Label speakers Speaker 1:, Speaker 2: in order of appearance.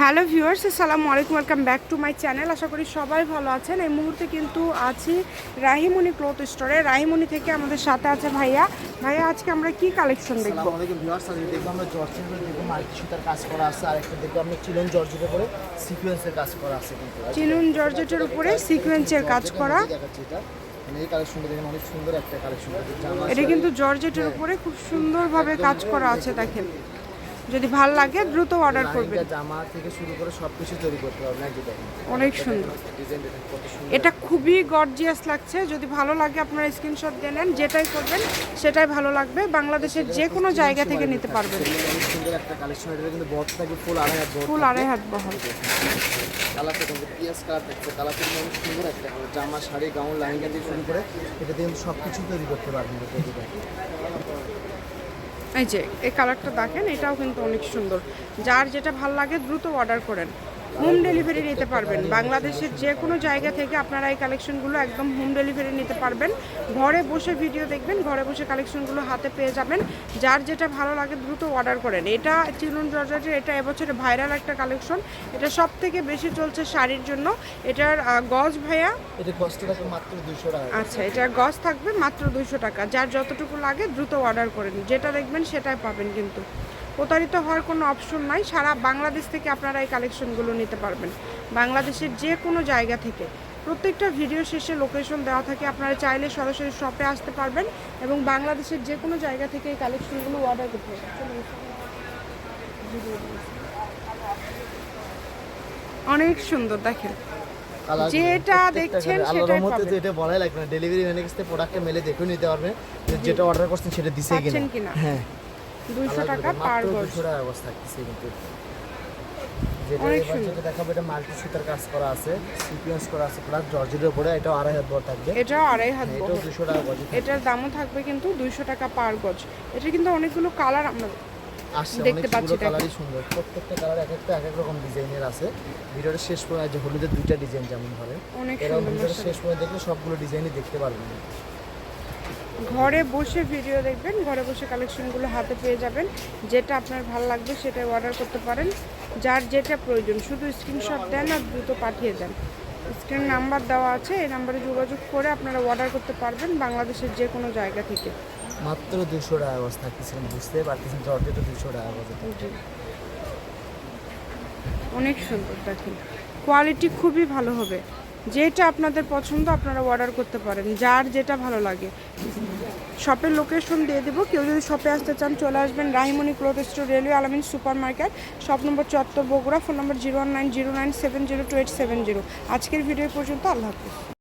Speaker 1: Hello viewers আসসালামু আলাইকুম welcome back to my channel. আশা করি সবাই ভালো আছেন। এই মুহূর্তে কিন্তু আছি রাহিমণি ক্লথ স্টোরে। রাহিমণি থেকে আমাদের সাথে আছে ভাইয়া। ভাইয়া আজকে আমরা কি কালেকশন দেখব?
Speaker 2: আলাইকুম ভিউয়ার্স আজকে দেখব আমরা জর্জের উপরে দেখব মাল্টি সুতার কাজ করা আছে আর একটা দেখব আমরা চিলন জর্জের উপরে সিকোয়েন্সের কাজ করা আছে কিন্তু।
Speaker 1: চিনুন জর্জেটের উপরে সিকোয়েন্সের কাজ করা।
Speaker 2: মানে এই কালেকশনটা দেখেন অনেক সুন্দর একটা কালেকশন।
Speaker 1: এটা কিন্তু জর্জেটের উপরে খুব সুন্দরভাবে কাজ করা আছে দেখেন। যদি ভালো লাগে দ্রুত অর্ডার করবেন।
Speaker 2: জামা থেকে শুরু করে সব কিছু তৈরি করতে পারবেন
Speaker 1: অনেক সুন্দর। এটা খুবই গর্জিয়াস লাগছে। যদি ভালো লাগে আপনারা স্ক্রিনশট দিয়ে নেন। যেটাই করবেন সেটাই ভালো লাগবে। বাংলাদেশের যে কোনো জায়গা থেকে নিতে পারবেন।
Speaker 2: সুন্দর একটা কালেকশন এটা কিন্তু বড় থাকে ফুল আড়াই হাত
Speaker 1: ফুল আড়াই হাত বহল
Speaker 2: কালারটা কিন্তু পিএস কালার দেখছে কালারটা কিন্তু সুন্দর একটা কালার জামা শাড়ি গাউন লাইনটা দিয়ে শুরু করে এটা দিয়ে কিন্তু সব কিছু তৈরি করতে পারবেন।
Speaker 1: এই যে, এই কালারটা দেখেন, এটাও কিন্তু অনেক সুন্দর। যার যেটা ভালো লাগে দ্রুত অর্ডার করেন। হোম ডেলিভারি নিতে পারবেন। বাংলাদেশের যে কোনো জায়গা থেকে আপনারা এই কালেকশনগুলো একদম হোম ডেলিভারি নিতে পারবেন। ঘরে বসে ভিডিও দেখবেন ঘরে বসে কালেকশনগুলো হাতে পেয়ে যাবেন। যার যেটা ভালো লাগে দ্রুত অর্ডার করেন। এটা চিলুন জর্জাটের এটা এবছরে ভাইরাল একটা কালেকশন এটা সব থেকে বেশি চলছে শাড়ির জন্য। এটার গজ ভাইয়া?
Speaker 2: এটা
Speaker 1: আচ্ছা এটার গজ থাকবে মাত্র দুইশো টাকা। যার যতটুকু লাগে দ্রুত অর্ডার করেন যেটা দেখবেন সেটাই পাবেন কিন্তু। প্রতারিত হওয়ার কোনো অপশন নাই। সারা বাংলাদেশ থেকে আপনারা এই কালেকশনগুলো নিতে পারবেন। বাংলাদেশের যে কোনো জায়গা থেকে। প্রত্যেকটা ভিডিও শেষে লোকেশন দেওয়া থাকে। আপনারা চাইলে সরাসরি শপে আসতে পারবেন এবং বাংলাদেশের যে কোনো জায়গা থেকে এই কালেকশনগুলো অর্ডার করতে পারবেন। অনেক সুন্দর দেখেন। যেটা দেখছেন সেটাই
Speaker 2: রহমতে
Speaker 1: পাবেন।
Speaker 2: তো বলাই লাগবে না। ডেলিভারি ম্যানের কাছে প্রোডাক্টে মেলে দেখেও নিতে পারবে যে যেটা অর্ডার করছেন সেটা দিছে কিনা? হ্যাঁ।
Speaker 1: দুইশো টাকা পার গজ
Speaker 2: 200 টাকা অবস্থা থাকতেছে কিন্তু যেটা দেখাবো এটা মাল্টি সুতার কাজ করা আছে সিকোয়েন্স করা আছে প্লাস জর্জের উপরে এটাও আড়াই হাত বড় থাকবে।
Speaker 1: এটাও আড়াই হাত
Speaker 2: হ্যাঁ, এটাও দুশো টাকা গজ
Speaker 1: এটার দামও থাকবে কিন্তু দুইশো টাকা পার গজ এটা কিন্তু অনেকগুলো কালার আমরা দেখতে পাচ্ছি
Speaker 2: কালারই সুন্দর। প্রত্যেকটা কালার এক একটা এক এক রকম ডিজাইনের আছে। ভিডিওটা শেষ যে হলুদের দুইটা ডিজাইন যেমন ধরে।
Speaker 1: অনেক
Speaker 2: এরকম ভিডিওটা শেষ দেখলে সবগুলো ডিজাইনই দেখতে পারবেন।
Speaker 1: ঘরে বসে ভিডিও দেখবেন ঘরে বসে কালেকশনগুলো হাতে পেয়ে যাবেন। যেটা আপনার ভালো লাগবে সেটাই অর্ডার করতে পারেন। যার যেটা প্রয়োজন শুধু স্ক্রিনশট দেন আর দ্রুত পাঠিয়ে দেন। স্ক্রিন নাম্বার দেওয়া আছে এই নাম্বারে যোগাযোগ করে আপনারা অর্ডার করতে পারবেন বাংলাদেশের যে কোনো জায়গা থেকে।
Speaker 2: মাত্র দুশো টাকা গজ থাকতেছিলেন বুঝতে পারতেছেন জর্জে তো দুশো টাকা গজ
Speaker 1: অনেক সুন্দর দেখেন। কোয়ালিটি খুবই ভালো হবে। যেটা আপনাদের পছন্দ আপনারা অর্ডার করতে পারেন, যার যেটা ভালো লাগে। শপের লোকেশন দিয়ে দেবো, কেউ যদি শপে আসতে চান, চলে আসবেন Rahimoni cloth store, railway Alamin super market shop number চত্বর Bogura phone number zero one nine zero nine seven zero two eight seven zero আজকের ভিডিও পর্যন্ত, আল্লাহ হাফিজ।